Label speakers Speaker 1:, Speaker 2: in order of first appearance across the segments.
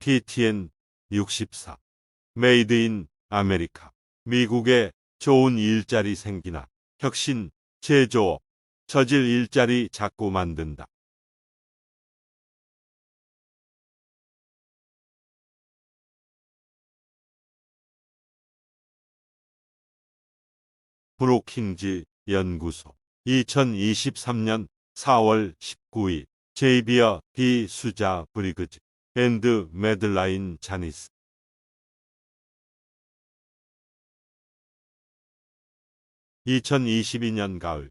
Speaker 1: PTN 64 메이드 인 아메리카 미국에 좋은 일자리 생기나 혁신 제조업 저질 일자리 자꾸 만든다. 브로킹즈 연구소. 2023년 4월 19일. 제이비어 비 수자 브리그즈 앤드 메들라인 자니스 (2022년) 가을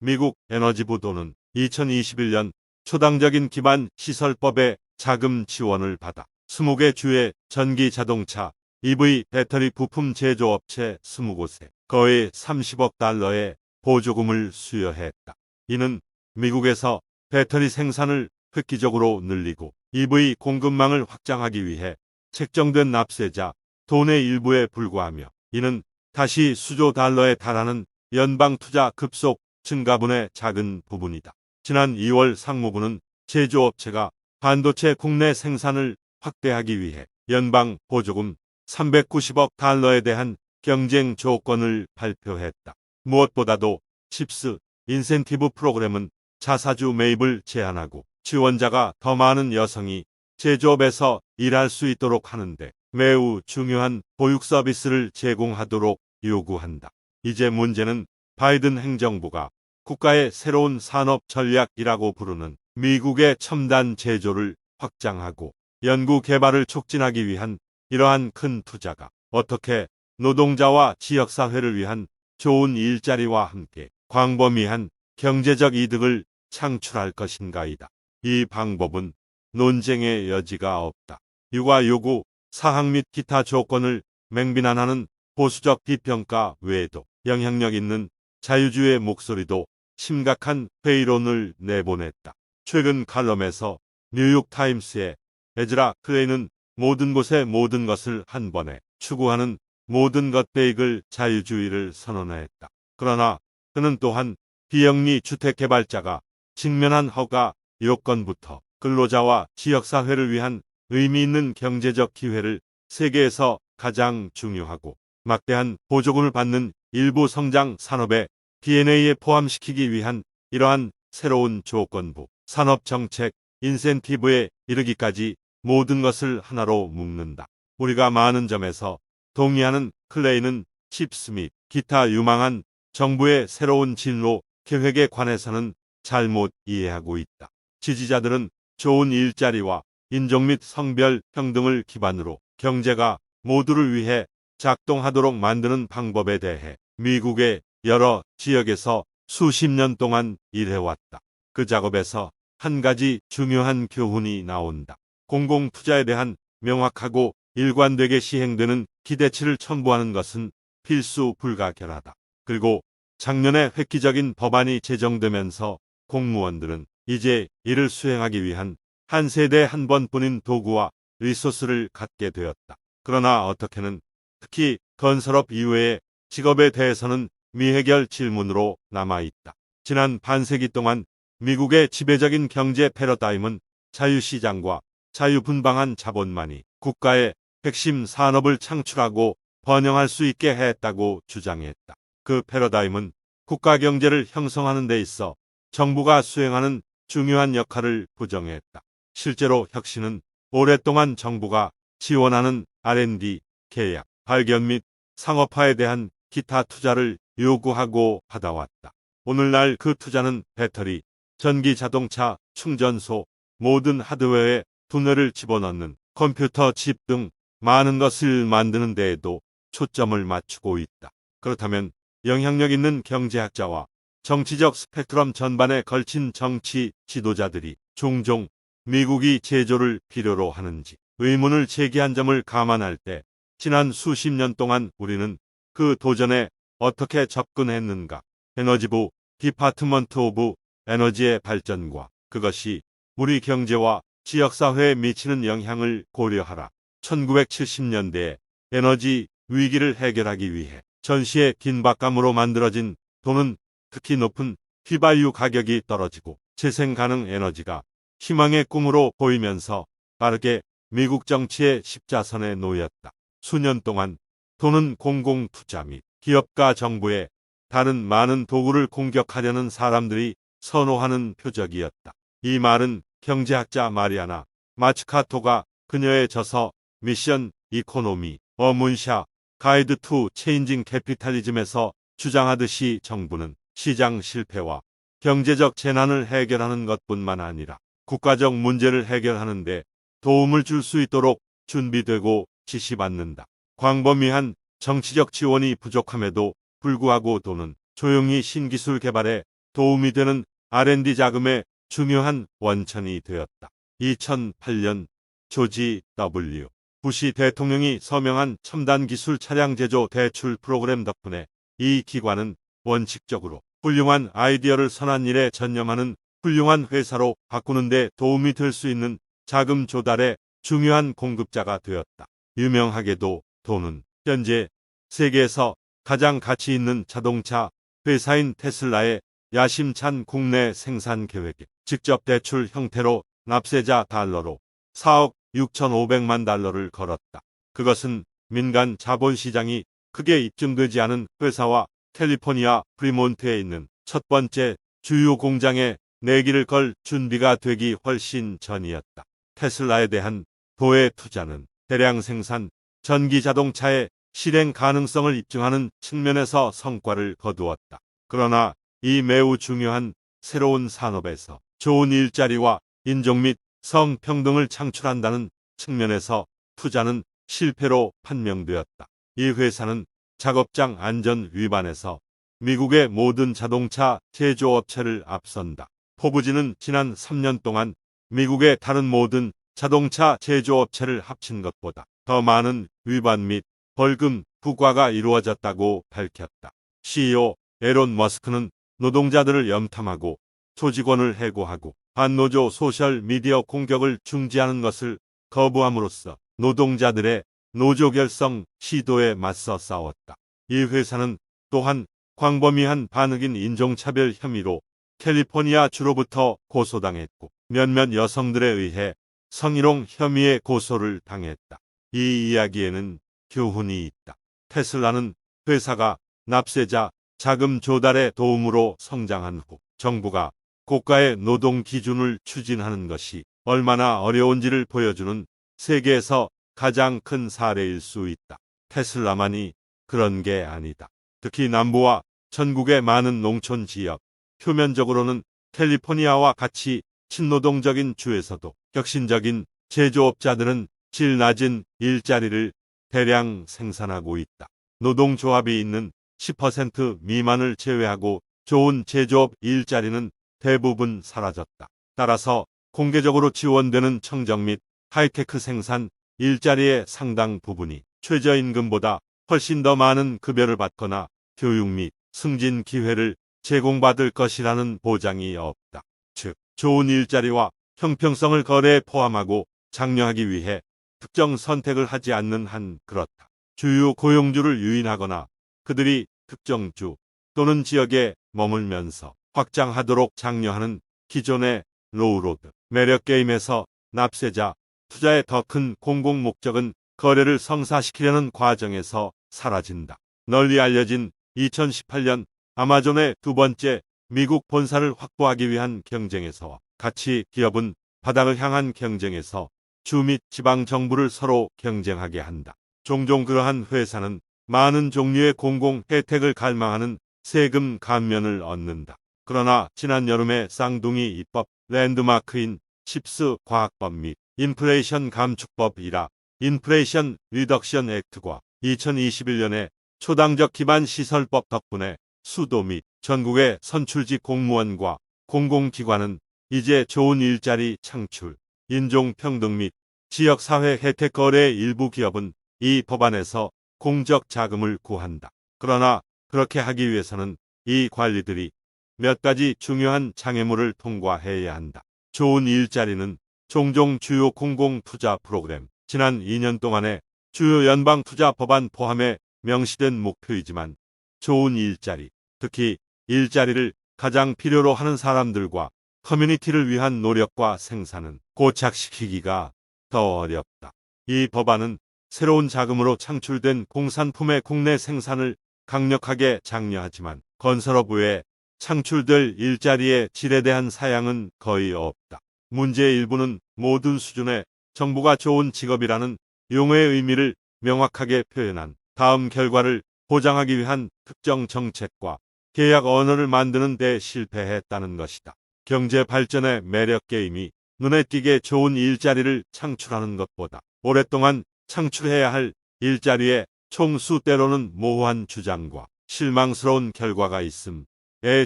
Speaker 1: 미국 에너지부도는 2021년 초당적인 기반 시설법에 자금 지원을 받아 20개 주의 전기 자동차 EV 배터리 부품 제조업체 20곳에 거의 30억 달러의 보조금을 수여했다. 이는 미국에서 배터리 생산을 획기적으로 늘리고 EV 공급망을 확장하기 위해 책정된 납세자 돈의 일부에 불과하며 이는 다시 수조 달러에 달하는 연방 투자 급속 증가분의 작은 부분이다. 지난 2월 상무부는 제조업체가 반도체 국내 생산을 확대하기 위해 연방 보조금 390억 달러에 대한 경쟁 조건을 발표했다. 무엇보다도 칩스 인센티브 프로그램은 자사주 매입을 제한하고 지원자가 더 많은 여성이 제조업에서 일할 수 있도록 하는데 매우 중요한 보육 서비스를 제공하도록 요구한다. 이제 문제는 바이든 행정부가 국가의 새로운 산업 전략이라고 부르는 미국의 첨단 제조를 확장하고 연구 개발을 촉진하기 위한 이러한 큰 투자가 어떻게 노동자와 지역사회를 위한 좋은 일자리와 함께 광범위한 경제적 이득을 창출할 것인가이다. 이 방법은 논쟁의 여지가 없다. 육아 요구, 사항 및 기타 조건을 맹비난하는 보수적 비평가 외에도 영향력 있는 자유주의 목소리도 심각한 회의론을 내보냈다. 최근 칼럼에서 뉴욕타임스의 에즈라 클레이는 모든 곳의 모든 것을 한 번에 추구하는 모든 것 베이글 자유주의를 선언했다. 그러나 그는 또한 비영리 주택개발자가 직면한 허가 요건부터 근로자와 지역사회를 위한 의미 있는 경제적 기회를 세계에서 가장 중요하고 막대한 보조금을 받는 일부 성장 산업의 DNA에 포함시키기 위한 이러한 새로운 조건부 산업 정책 인센티브에 이르기까지 모든 것을 하나로 묶는다. 우리가 많은 점에서 동의하는 클레이는 칩스 및 기타 유망한 정부의 새로운 진로 계획에 관해서는 잘못 이해하고 있다. 지지자들은 좋은 일자리와 인종 및 성별 평등을 기반으로 경제가 모두를 위해 작동하도록 만드는 방법에 대해 미국의 여러 지역에서 수십 년 동안 일해왔다. 그 작업에서 한 가지 중요한 교훈이 나온다. 공공 투자에 대한 명확하고 일관되게 시행되는 기대치를 첨부하는 것은 필수 불가결하다. 그리고 작년에 획기적인 법안이 제정되면서 공무원들은 이제 이를 수행하기 위한 한 세대 한 번뿐인 도구와 리소스를 갖게 되었다. 그러나 어떻게는 특히 건설업 이외의 직업에 대해서는 미해결 질문으로 남아있다. 지난 반세기 동안 미국의 지배적인 경제 패러다임은 자유시장과 자유분방한 자본만이 국가의 핵심 산업을 창출하고 번영할 수 있게 했다고 주장했다. 그 패러다임은 국가 경제를 형성하는 데 있어 정부가 수행하는 중요한 역할을 부정했다. 실제로 혁신은 오랫동안 정부가 지원하는 R&D, 계약, 발견 및 상업화에 대한 기타 투자를 요구하고 받아왔다. 오늘날 그 투자는 배터리, 전기 자동차, 충전소, 모든 하드웨어에 두뇌를 집어넣는 컴퓨터 칩 등 많은 것을 만드는 데에도 초점을 맞추고 있다. 그렇다면 영향력 있는 경제학자와 정치적 스펙트럼 전반에 걸친 정치 지도자들이 종종 미국이 제조를 필요로 하는지 의문을 제기한 점을 감안할 때 지난 수십 년 동안 우리는 그 도전에 어떻게 접근했는가? 에너지부 디파트먼트 오브 에너지의 발전과 그것이 우리 경제와 지역사회에 미치는 영향을 고려하라. 1970년대에 에너지 위기를 해결하기 위해 전시의 긴박감으로 만들어진 돈은 특히 높은 휘발유 가격이 떨어지고 재생 가능 에너지가 희망의 꿈으로 보이면서 빠르게 미국 정치의 십자선에 놓였다. 수년 동안 돈은 공공 투자 및 기업가 정부의 다른 많은 도구를 공격하려는 사람들이 선호하는 표적이었다. 이 말은 경제학자 마리아나 마츠카토가 그녀의 저서 미션 이코노미 어문샤 가이드 투 체인징 캐피탈리즘에서 주장하듯이 정부는 시장 실패와 경제적 재난을 해결하는 것뿐만 아니라 국가적 문제를 해결하는 데 도움을 줄 수 있도록 준비되고 지시받는다. 광범위한 정치적 지원이 부족함에도 불구하고 돈은 조용히 신기술 개발에 도움이 되는 R&D 자금의 중요한 원천이 되었다. 2008년 조지 W. 부시 대통령이 서명한 첨단 기술 차량 제조 대출 프로그램 덕분에 이 기관은 원칙적으로 훌륭한 아이디어를 선한 일에 전념하는 훌륭한 회사로 바꾸는 데 도움이 될 수 있는 자금 조달의 중요한 공급자가 되었다. 유명하게도 돈은 현재 세계에서 가장 가치 있는 자동차 회사인 테슬라의 야심찬 국내 생산 계획에 직접 대출 형태로 납세자 달러로 4억 6,500만 달러를 걸었다. 그것은 민간 자본시장이 크게 입증되지 않은 회사와 캘리포니아 프리몬트에 있는 첫 번째 주요 공장에 내기를 걸 준비가 되기 훨씬 전이었다. 테슬라에 대한 도의 투자는 대량 생산, 전기 자동차의 실행 가능성을 입증하는 측면에서 성과를 거두었다. 그러나 이 매우 중요한 새로운 산업에서 좋은 일자리와 인종 및 성평등을 창출한다는 측면에서 투자는 실패로 판명되었다. 이 회사는 작업장 안전 위반에서 미국의 모든 자동차 제조업체를 앞선다. 포브지는 지난 3년 동안 미국의 다른 모든 자동차 제조업체를 합친 것보다 더 많은 위반 및 벌금 부과가 이루어졌다고 밝혔다. CEO 에론 머스크는 노동자들을 염탐하고 소직원을 해고하고 반노조 소셜 미디어 공격을 중지하는 것을 거부함으로써 노동자들의 노조 결성 시도에 맞서 싸웠다. 이 회사는 또한 광범위한 반흑인 인종차별 혐의로 캘리포니아 주로부터 고소당했고 몇몇 여성들에 의해 성희롱 혐의의 고소를 당했다. 이 이야기에는 교훈이 있다. 테슬라는 회사가 납세자 자금 조달의 도움으로 성장한 후 정부가 고가의 노동 기준을 추진하는 것이 얼마나 어려운지를 보여주는 세계에서 가장 큰 사례일 수 있다. 테슬라만이 그런 게 아니다. 특히 남부와 전국의 많은 농촌 지역, 표면적으로는 캘리포니아와 같이 친노동적인 주에서도 혁신적인 제조업자들은 질 낮은 일자리를 대량 생산하고 있다. 노동조합이 있는 10% 미만을 제외하고 좋은 제조업 일자리는 대부분 사라졌다. 따라서 공개적으로 지원되는 청정 및 하이테크 생산 일자리의 상당 부분이 최저임금보다 훨씬 더 많은 급여를 받거나 교육 및 승진 기회를 제공받을 것이라는 보장이 없다. 즉, 좋은 일자리와 형평성을 거래에 포함하고 장려하기 위해 특정 선택을 하지 않는 한 그렇다. 주요 고용주를 유인하거나 그들이 특정 주 또는 지역에 머물면서 확장하도록 장려하는 기존의 로우로드 매력 게임에서 납세자 투자의 더 큰 공공 목적은 거래를 성사시키려는 과정에서 사라진다. 널리 알려진 2018년 아마존의 두 번째 미국 본사를 확보하기 위한 경쟁에서와 같이 기업은 바닥을 향한 경쟁에서 주 및 지방 정부를 서로 경쟁하게 한다. 종종 그러한 회사는 많은 종류의 공공 혜택을 갈망하는 세금 감면을 얻는다. 그러나 지난 여름에 쌍둥이 입법 랜드마크인 칩스 과학법 및 인플레이션 감축법이라 인플레이션 리덕션 액트과 2021년에 초당적 기반 시설법 덕분에 수도 및 전국의 선출직 공무원과 공공기관은 이제 좋은 일자리 창출, 인종평등 및 지역사회 혜택 거래의 일부 기업은 이 법안에서 공적 자금을 구한다. 그러나 그렇게 하기 위해서는 이 관리들이 몇 가지 중요한 장애물을 통과해야 한다. 좋은 일자리는 종종 주요 공공 투자 프로그램, 지난 2년 동안의 주요 연방 투자 법안 포함해 명시된 목표이지만 좋은 일자리, 특히 일자리를 가장 필요로 하는 사람들과 커뮤니티를 위한 노력과 생산은 고착시키기가 더 어렵다. 이 법안은 새로운 자금으로 창출된 공산품의 국내 생산을 강력하게 장려하지만 건설업 외에 창출될 일자리의 질에 대한 사양은 거의 없다. 문제의 일부는 모든 수준의 정부가 좋은 직업이라는 용어의 의미를 명확하게 표현한 다음 결과를 보장하기 위한 특정 정책과 계약 언어를 만드는 데 실패했다는 것이다. 경제 발전의 매력 게임이 눈에 띄게 좋은 일자리를 창출하는 것보다 오랫동안 창출해야 할 일자리의 총수 때로는 모호한 주장과 실망스러운 결과가 있음에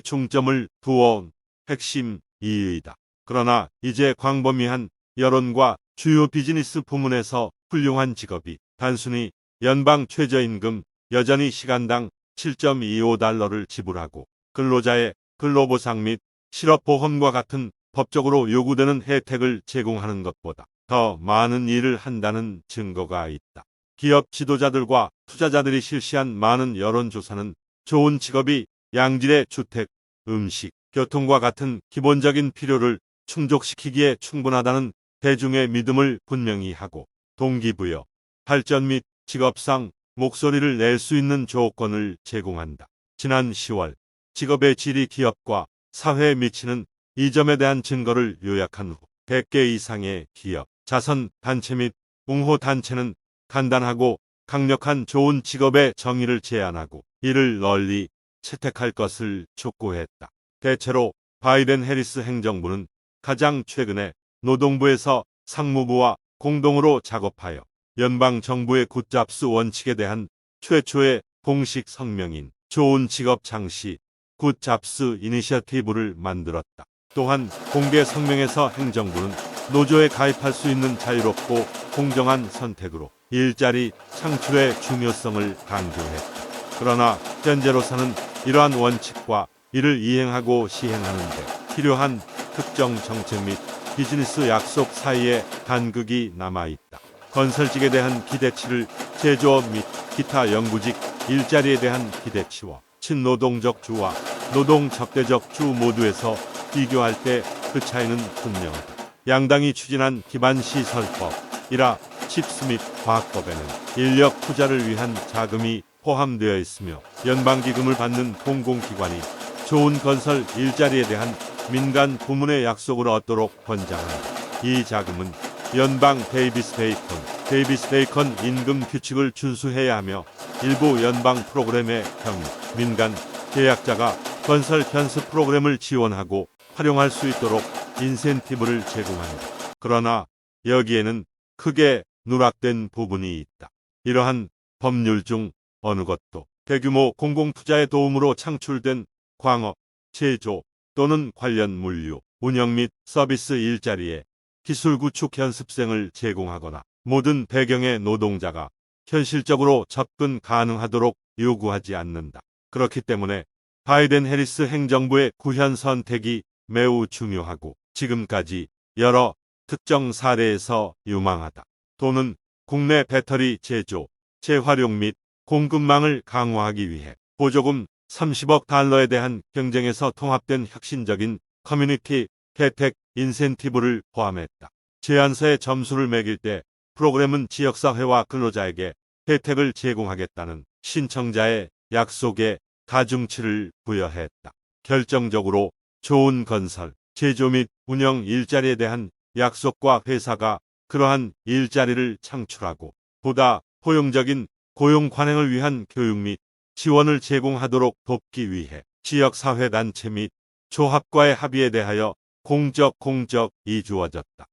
Speaker 1: 중점을 두어온 핵심 이의다. 그러나 이제 광범위한 여론과 주요 비즈니스 부문에서 훌륭한 직업이 단순히 연방 최저임금 여전히 시간당 7.25달러를 지불하고 근로자의 근로보상 및 실업보험과 같은 법적으로 요구되는 혜택을 제공하는 것보다 더 많은 일을 한다는 증거가 있다. 기업 지도자들과 투자자들이 실시한 많은 여론조사는 좋은 직업이 양질의 주택, 음식, 교통과 같은 기본적인 필요를 충족시키기에 충분하다는 대중의 믿음을 분명히 하고 동기부여, 발전 및 직업상 목소리를 낼 수 있는 조건을 제공한다. 지난 10월 직업의 질이 기업과 사회에 미치는 이 점에 대한 증거를 요약한 후 100개 이상의 기업, 자선 단체 및 웅호 단체는 간단하고 강력한 좋은 직업의 정의를 제안하고 이를 널리 채택할 것을 촉구했다. 대체로 바이든 해리스 행정부는 가장 최근에 노동부에서 상무부와 공동으로 작업하여 연방 정부의 굿잡스 원칙에 대한 최초의 공식 성명인 좋은 직업 창시 굿잡스 이니셔티브를 만들었다. 또한 공개 성명에서 행정부는 노조에 가입할 수 있는 자유롭고 공정한 선택으로 일자리 창출의 중요성을 강조했다. 그러나 현재로서는 이러한 원칙과 이를 이행하고 시행하는데 필요한 특정 정책 및 비즈니스 약속 사이에 간극이 남아 있다. 건설직에 대한 기대치를 제조업 및 기타 영구직 일자리에 대한 기대치와 친노동적 주와 노동 적대적 주 모두에서 비교할 때 그 차이는 분명하다. 양당이 추진한 기반시설법, 이라 칩스 및 과학법에는 인력 투자를 위한 자금이 포함되어 있으며 연방기금을 받는 공공기관이 좋은 건설 일자리에 대한 민간 부문의 약속을 얻도록 권장한다. 이 자금은 연방 데이비스 베이컨, 데이비스 베이컨 임금 규칙을 준수해야 하며 일부 연방 프로그램의 경우 민간 계약자가 건설 현습 프로그램을 지원하고 활용할 수 있도록 인센티브를 제공한다. 그러나 여기에는 크게 누락된 부분이 있다. 이러한 법률 중 어느 것도 대규모 공공투자의 도움으로 창출된 광업, 제조 또는 관련 물류, 운영 및 서비스 일자리에 기술 구축 연습생을 제공하거나 모든 배경의 노동자가 현실적으로 접근 가능하도록 요구하지 않는다. 그렇기 때문에 바이든 해리스 행정부의 구현 선택이 매우 중요하고 지금까지 여러 특정 사례에서 유망하다. 또는 국내 배터리 제조, 재활용 및 공급망을 강화하기 위해 보조금 30억 달러에 대한 경쟁에서 통합된 혁신적인 커뮤니티 혜택 인센티브를 포함했다. 제안서의 점수를 매길 때 프로그램은 지역사회와 근로자에게 혜택을 제공하겠다는 신청자의 약속에 가중치를 부여했다. 결정적으로 좋은 건설, 제조 및 운영 일자리에 대한 약속과 회사가 그러한 일자리를 창출하고 보다 포용적인 고용 관행을 위한 교육 및 지원을 제공하도록 돕기 위해 지역사회단체 및 조합과의 합의에 대하여 공적 공적이 주어졌다.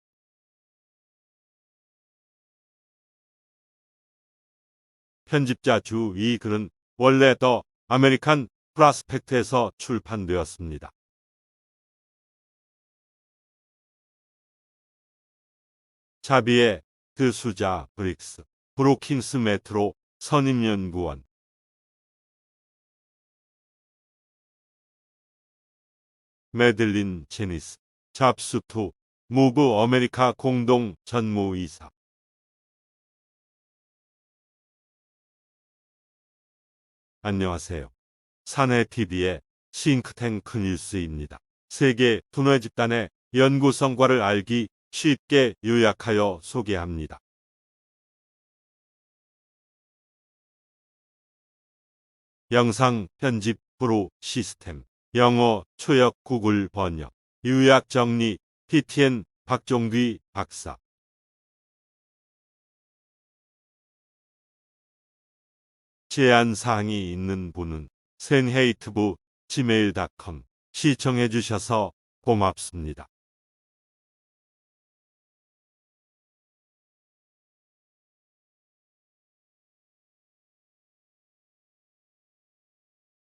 Speaker 1: 편집자 주 이 글은 원래 더 아메리칸 프라스펙트에서 출판되었습니다. 자비의 그 수자 브릭스 브로킹스 메트로 선임연구원 메들린 제니스 잡수투 무브 어메리카 공동 전무이사 안녕하세요. 사내TV의 싱크탱크 뉴스입니다. 세계 분해 집단의 연구 성과를 알기 쉽게 요약하여 소개합니다. 영상 편집 프로 시스템 영어 초역 구글 번역 요약 정리 PTN 박종귀 박사 제안 사항이 있는 분은 센헤이트부 gmail.com 시청해 주셔서 고맙습니다.